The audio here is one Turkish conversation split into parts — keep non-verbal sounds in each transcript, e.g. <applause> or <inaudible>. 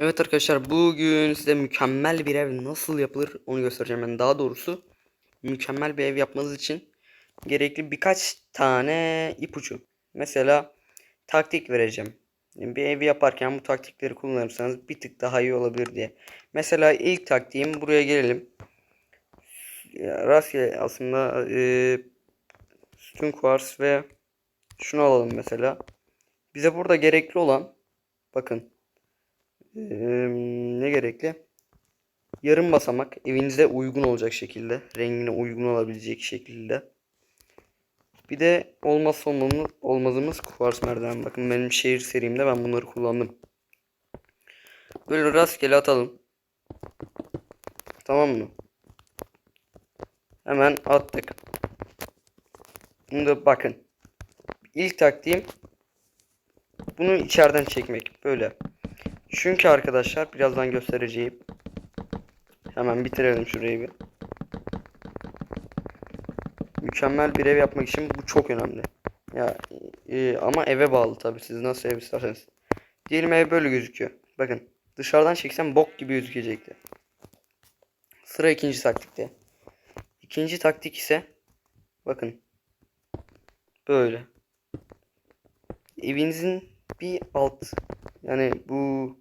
Evet arkadaşlar bugün size mükemmel bir ev nasıl yapılır onu göstereceğim ben. Daha doğrusu mükemmel bir ev yapmanız için gerekli birkaç tane ipucu. Mesela taktik vereceğim. Bir evi yaparken bu taktikleri kullanırsanız bir tık daha iyi olabilir diye. Mesela ilk taktiğim buraya gelelim. Rastgele aslında e, sütun kuvars ve şunu alalım mesela. Bize burada gerekli olan bakın Ne gerekli? Yarım basamak evinize uygun olacak şekilde, rengine uygun olabilecek şekilde. Bir de olmazsa olmazımız, olmazımız kuvars merdiven. Bakın benim şehir serimde ben bunları kullandım. Böyle rastgele atalım. Tamam mı? Hemen attık. Bunu da bakın. İlk taktiğim bunu içeriden çekmek. Böyle. Çünkü arkadaşlar birazdan göstereceğim. Hemen bitirelim şurayı bir. Mükemmel bir ev yapmak için bu çok önemli. Ya e, ama eve bağlı tabii siz nasıl ev isterseniz. Diyelim ev böyle gözüküyor. Bakın dışarıdan çeksem bok gibi gözükecekti. Sıra ikinci taktikte. İkinci taktik ise bakın böyle. Evinizin bir alt yani bu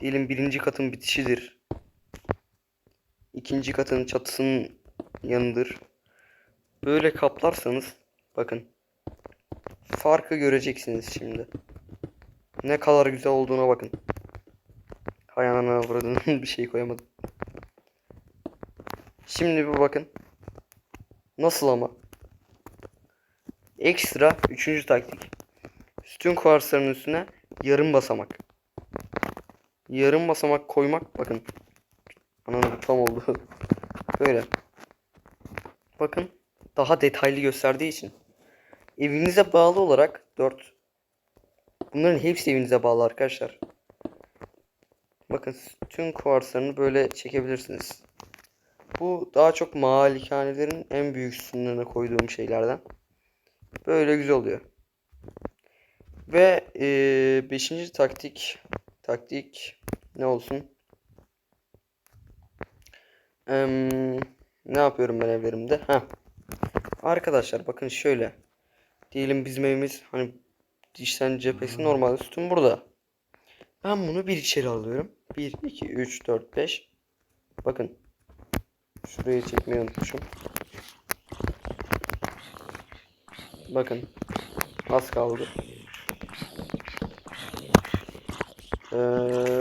diyelim birinci katın bitişidir. İkinci katın çatısının yanıdır. Böyle kaplarsanız bakın farkı göreceksiniz şimdi. Ne kadar güzel olduğuna bakın. Hay anana avradın <laughs> bir şey koyamadım. Şimdi bir bakın. Nasıl ama? Ekstra üçüncü taktik. Sütun kuarsların üstüne yarım basamak. Yarım basamak koymak bakın. Ananı tam oldu. <laughs> Böyle. Bakın daha detaylı gösterdiği için. Evinize bağlı olarak 4. Bunların hepsi evinize bağlı arkadaşlar. Bakın tüm kuarslarını böyle çekebilirsiniz. Bu daha çok malikanelerin en büyük sınırına koyduğum şeylerden. Böyle güzel oluyor. Ve 5. taktik taktik ne olsun? Em, ne yapıyorum ben evlerimde? Ha. Arkadaşlar bakın şöyle. Diyelim bizim evimiz hani dişten cephesi normalde sütun burada. Ben bunu bir içeri alıyorum. 1, 2, 3, 4, 5. Bakın. Şurayı çekmeyi unutmuşum. Bakın. Az kaldı. Ee,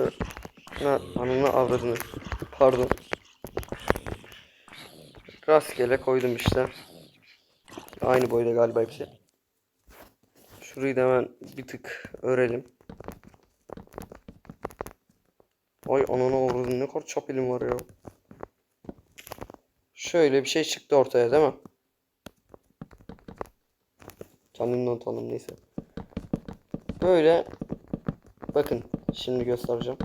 ne anını avradını. Pardon. Rastgele koydum işte. Aynı boyda galiba hepsi. Şurayı da hemen bir tık örelim. Ay ananı avradını ne kadar çap elim var ya. Şöyle bir şey çıktı ortaya değil mi? Kendimden utandım neyse. Böyle bakın şimdi göstereceğim.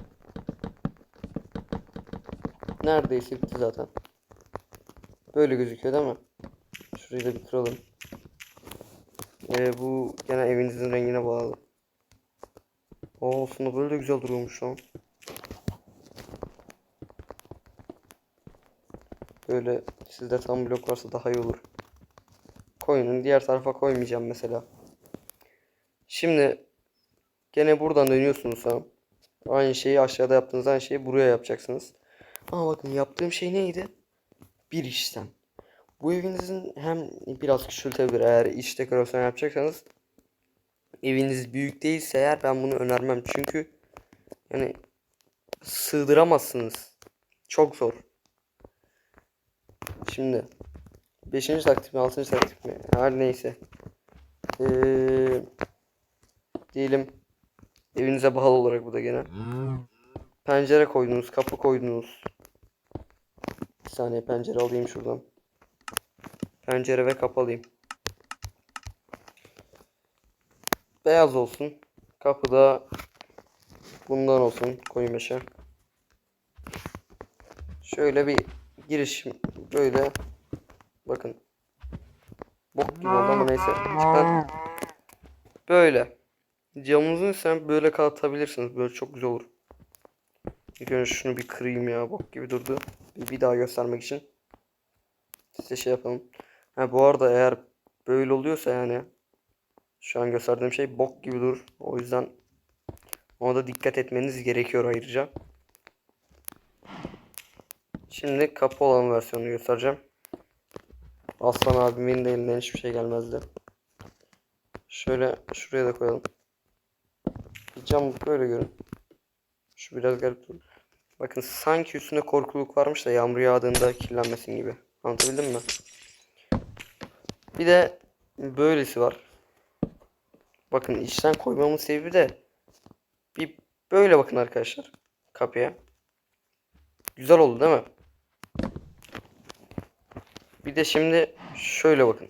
Neredeyse bitti zaten. Böyle gözüküyor değil mi? Şurayı da bir kıralım. Ee, bu gene evinizin rengine bağlı. Oo aslında böyle de güzel duruyormuş şu an. Böyle sizde tam blok varsa daha iyi olur. Koyunun diğer tarafa koymayacağım mesela. Şimdi gene buradan dönüyorsunuz ha. Aynı şeyi aşağıda yaptığınız aynı şeyi buraya yapacaksınız. Ama bakın yaptığım şey neydi? Bir işlem. Bu evinizin hem biraz küçültebilir eğer iç dekorasyon yapacaksanız. Eviniz büyük değilse eğer ben bunu önermem. Çünkü yani sığdıramazsınız. Çok zor. Şimdi 5. taktik mi 6. taktik mi her neyse. Ee, diyelim evinize bağlı olarak bu da gene. Pencere koydunuz, kapı koydunuz. Bir saniye pencere alayım şuradan. Pencere ve kapalıyım. Beyaz olsun. Kapıda bundan olsun koyu meşe. Şöyle bir giriş böyle bakın. Bok gibi oldu ama neyse. Çıkar. Böyle. Camınızın üstüne böyle kapatabilirsiniz. Böyle çok güzel olur. İlk önce şunu bir kırayım ya. Bok gibi durdu. Bir, daha göstermek için. Size şey yapalım. Ha bu arada eğer böyle oluyorsa yani şu an gösterdiğim şey bok gibi dur. O yüzden ona da dikkat etmeniz gerekiyor ayrıca. Şimdi kapı olan versiyonunu göstereceğim. Aslan abimin de elinden hiçbir şey gelmezdi. Şöyle şuraya da koyalım. Cam böyle görün. Biraz garip durdu. Bakın sanki üstünde korkuluk varmış da yağmur yağdığında kirlenmesin gibi. Anlatabildim mi? Bir de böylesi var. Bakın içten koymamın sebebi de bir böyle bakın arkadaşlar kapıya. Güzel oldu değil mi? Bir de şimdi şöyle bakın.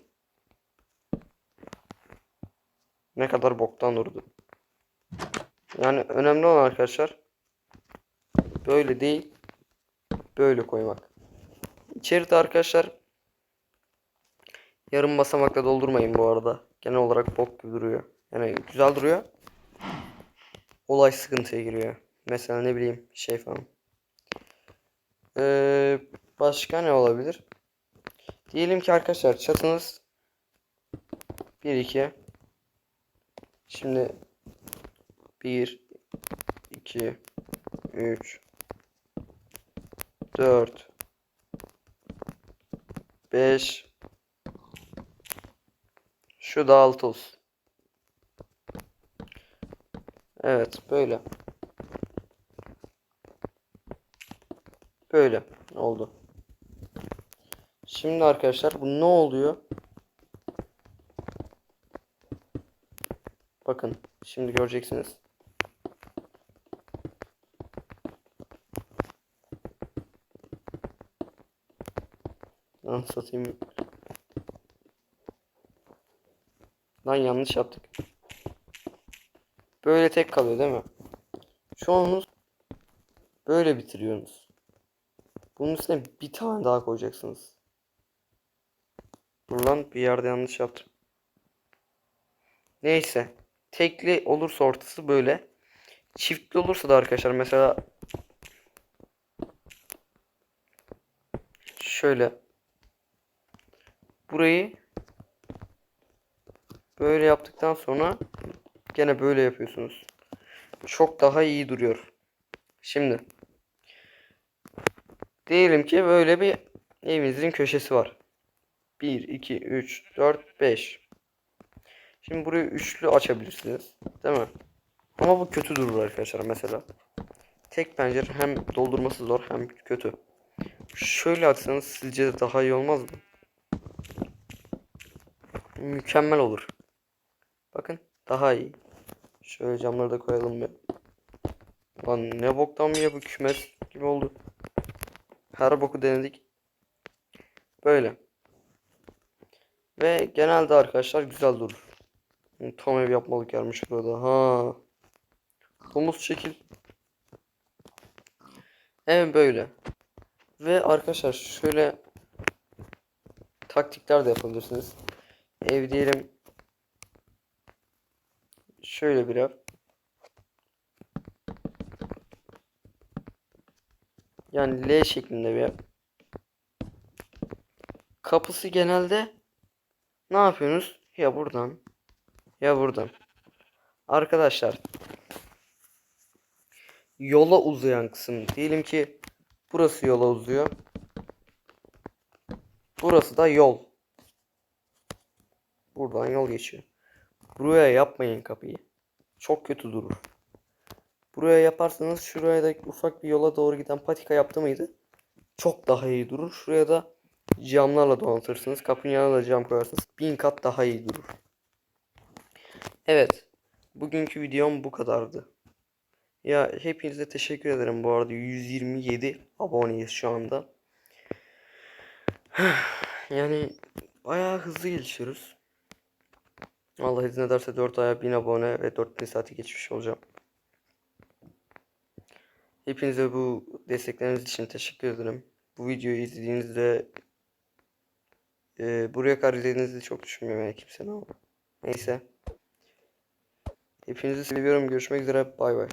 Ne kadar boktan durdu. Yani önemli olan arkadaşlar böyle değil böyle koymak. İçeride arkadaşlar yarım basamakla doldurmayın bu arada. Genel olarak bok gibi duruyor. Yani güzel duruyor. Olay sıkıntıya giriyor. Mesela ne bileyim şey falan. Ee, başka ne olabilir? Diyelim ki arkadaşlar çatınız 1 2 Şimdi 1 2 3 4 5 Şu da 6 olsun. Evet böyle. Böyle oldu. Şimdi arkadaşlar bu ne oluyor? Bakın şimdi göreceksiniz. Lan satayım. Lan yanlış yaptık. Böyle tek kalıyor değil mi? Çoğunuz böyle bitiriyorsunuz. Bunun üstüne bir tane daha koyacaksınız. Dur lan bir yerde yanlış yaptım. Neyse. Tekli olursa ortası böyle. Çiftli olursa da arkadaşlar mesela şöyle burayı böyle yaptıktan sonra gene böyle yapıyorsunuz. Çok daha iyi duruyor. Şimdi diyelim ki böyle bir evinizin köşesi var. 1 2 3 4 5 Şimdi burayı üçlü açabilirsiniz. Değil mi? Ama bu kötü durur arkadaşlar mesela. Tek pencere hem doldurması zor hem kötü. Şöyle açsanız sizce daha iyi olmaz mı? Mükemmel olur. Bakın daha iyi. Şöyle camları da koyalım bir. Lan ne boktan mı ya bu kümes gibi oldu. Her boku denedik. Böyle. Ve genelde arkadaşlar güzel durur. Tam ev yapmalık gelmiş burada. Ha. Humus şekil. Evet böyle. Ve arkadaşlar şöyle taktikler de yapabilirsiniz. Ev diyelim şöyle bir ev. Yani L şeklinde bir. Kapısı genelde ne yapıyorsunuz? Ya buradan ya buradan. Arkadaşlar yola uzayan kısım diyelim ki burası yola uzuyor. Burası da yol. Buradan yol geçiyor. Buraya yapmayın kapıyı. Çok kötü durur. Buraya yaparsanız şuraya da ufak bir yola doğru giden patika yaptı mıydı? Çok daha iyi durur. Şuraya da camlarla donatırsınız. Kapının yanına da cam koyarsınız. Bin kat daha iyi durur. Evet. Bugünkü videom bu kadardı. Ya hepinize teşekkür ederim bu arada. 127 aboneyiz şu anda. <sighs> yani bayağı hızlı gelişiyoruz. Allah izin ederse 4 aya 1000 abone ve 4000 saati geçmiş olacağım. Hepinize bu destekleriniz için teşekkür ederim. Bu videoyu izlediğinizde e, buraya kadar izlediğinizi çok düşünmüyorum yani kimsenin ama. Neyse. Hepinizi seviyorum. Görüşmek üzere. Bay bay.